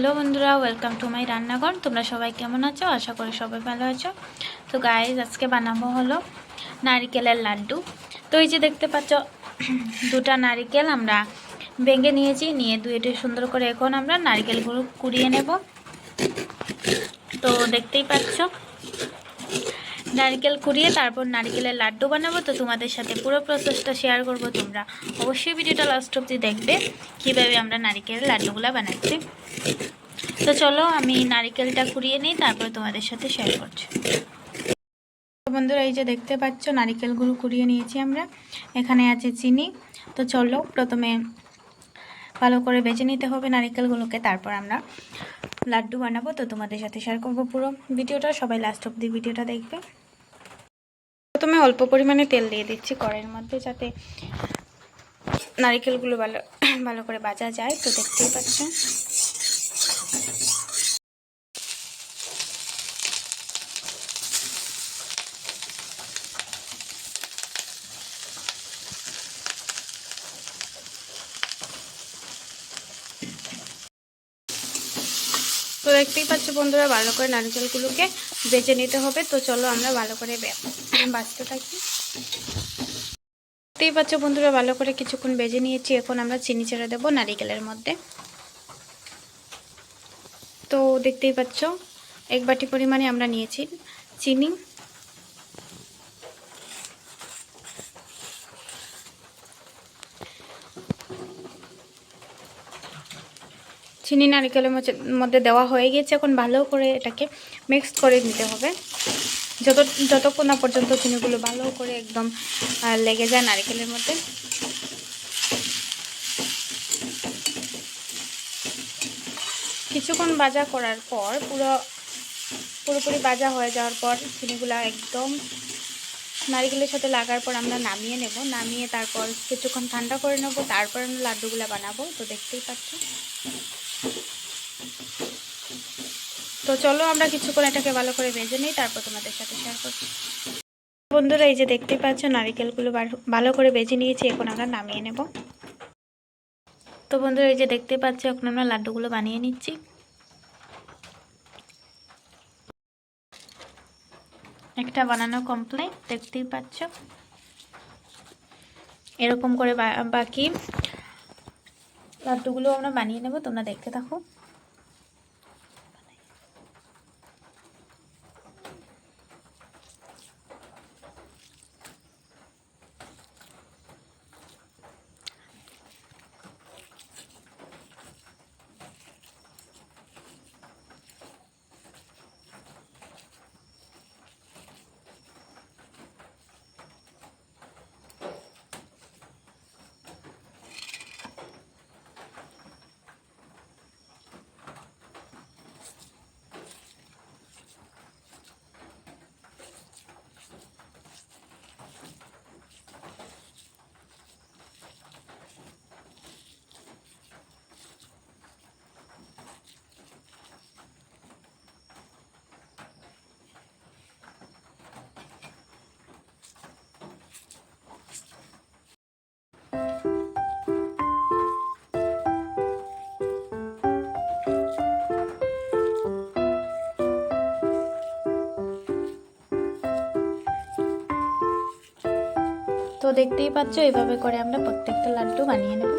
Hello বন্ধুরা welcome to my রান্নাঘর। তোমরা সবাই কেমন আছো? আশা করি সবাই ভালো আছো। তো গায়ে আজকে বানাবো হলো নারিকেলের লাড্ডু। তো এই যে দেখতে পাচ্ছ, দুটা নারিকেল আমরা ভেঙে নিয়েছি। নিয়ে দুইটি সুন্দর করে এখন আমরা নারিকেলগুলো কুড়িয়ে নেব। তো দেখতেই পাচ্ছ নারকেল কুড়িয়ে তারপর নারকেলের লাড্ডু বানাবো। তো তোমাদের সাথে পুরো প্রসেসটা শেয়ার করব। তোমরা অবশ্যই ভিডিওটা লাস্ট অব্দি দেখবে, কীভাবে আমরা নারকেলের লাড্ডুগুলো বানাচ্ছি। তো চলো আমি নারকেলটা কুড়িয়ে নিই, তারপর তোমাদের সাথে শেয়ার করছি। বন্ধুরা, এই যে দেখতে পাচ্ছ, নারিকেলগুলো কুড়িয়ে নিয়েছি আমরা। এখানে আছে চিনি। তো চলো প্রথমে ভালো করে বেজে নিতে হবে নারিকেলগুলোকে, তারপর আমরা লাড্ডু বানাবো। তো তোমাদের সাথে শেয়ার করব পুরো ভিডিওটা। সবাই লাস্ট অব্দি ভিডিওটা দেখবে। প্রথমে অল্প পরিমাণে তেল দিয়ে দিচ্ছি কড়াইয়ের মধ্যে যাতে নারিকেলগুলো ভালো ভালো করে বাজা যায়, তো দেখতেই পাচ্ছেন। তো দেখতেই পাচ্ছ বন্ধুরা, ভালো করে নারকেলগুলোকে বেছে নিতে হবে। তো চলো আমরা ভালো করে বাঁচতে থাকি দেখতেই পাচ্ছ বন্ধুরা, ভালো করে কিছুক্ষণ বেজে নিয়েছি। এখন আমরা চিনি ছেড়ে দেবো নারিকেলের মধ্যে। তো দেখতেই পাচ্ছ, এক বাটি পরিমাণে আমরা নিয়েছি চিনি। চিনি, নারকেলের মধ্যে দেওয়া হয়ে গেছে এখন ভালো করে এটাকে মিক্সড করে নিতে হবে। যত যতক্ষণ না পর্যন্ত চিনিগুলো ভালো করে একদম লেগে যায় নারকেলের মধ্যে। কিছুক্ষণ ভাজা করার পর, পুরো পুরোপুরি ভাজা হয়ে যাওয়ার পর চিনিগুলো একদম নারিকেলের সাথে লাগার পর আমরা নামিয়ে নেব। নামিয়ে তারপর কিছুক্ষণ ঠান্ডা করে নেব। তারপর আমরা লাড্ডুগুলো বানাবো। তো দেখতেই পাচ্ছ। তো চলো আমরা কিছুক্ষণ এটাকে ভালো করে ভেজে নিই, তারপর তোমাদের সাথে শেয়ার করছি। বন্ধুরা, এই যে দেখতে পাচ্ছ, নারিকেলগুলো ভালো করে ভেজে নিয়েছি, এখন আমরা নামিয়ে নেব। তো বন্ধুরা, এই যে দেখতে পাচ্ছ, এখন আমরা লাড্ডুগুলো বানিয়ে নিচ্ছি। একটা বানানো কমপ্লিট দেখতেই পাচ্ছ। এরকম করে বাকি লাড্ডুগুলো আমরা বানিয়ে নেব, তোমরা দেখতে থাকো। তো দেখতেই পাচ্ছ এইভাবে করে আমরা প্রত্যেকটা লাড্ডু বানিয়ে নেব।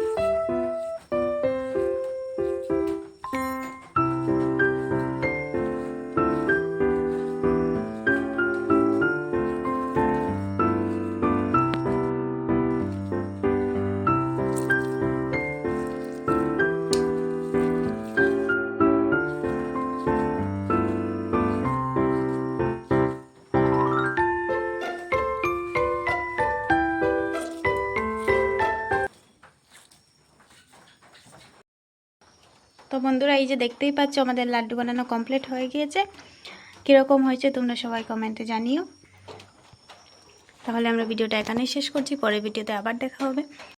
তো বন্ধুরা, এই যে দেখতেই পাচ্ছ, আমাদের লাড্ডু বানানো কমপ্লিট হয়ে গিয়েছে। কীরকম হয়েছে তোমরা সবাই কমেন্টে জানিও। তাহলে আমরা ভিডিওটা এখানেই শেষ করছি, পরের ভিডিওতে আবার দেখা হবে।